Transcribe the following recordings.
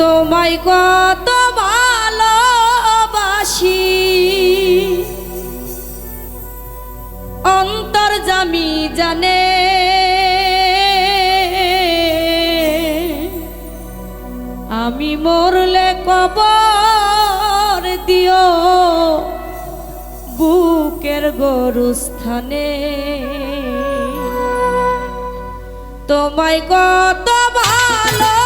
তোমায় কত ভালোবাসি। অন্তর্জামি জানে। আমি মরলে কবর দিও বুকের গরুস্থানে। তোমায় কত ভালো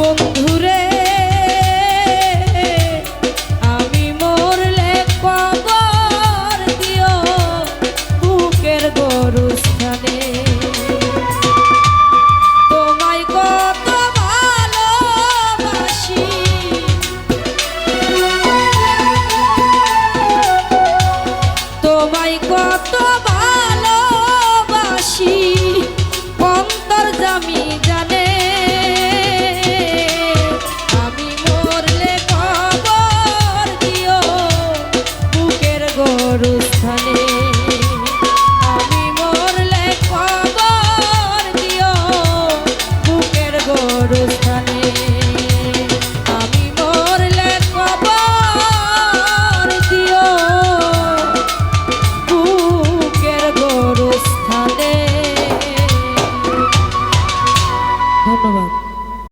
for who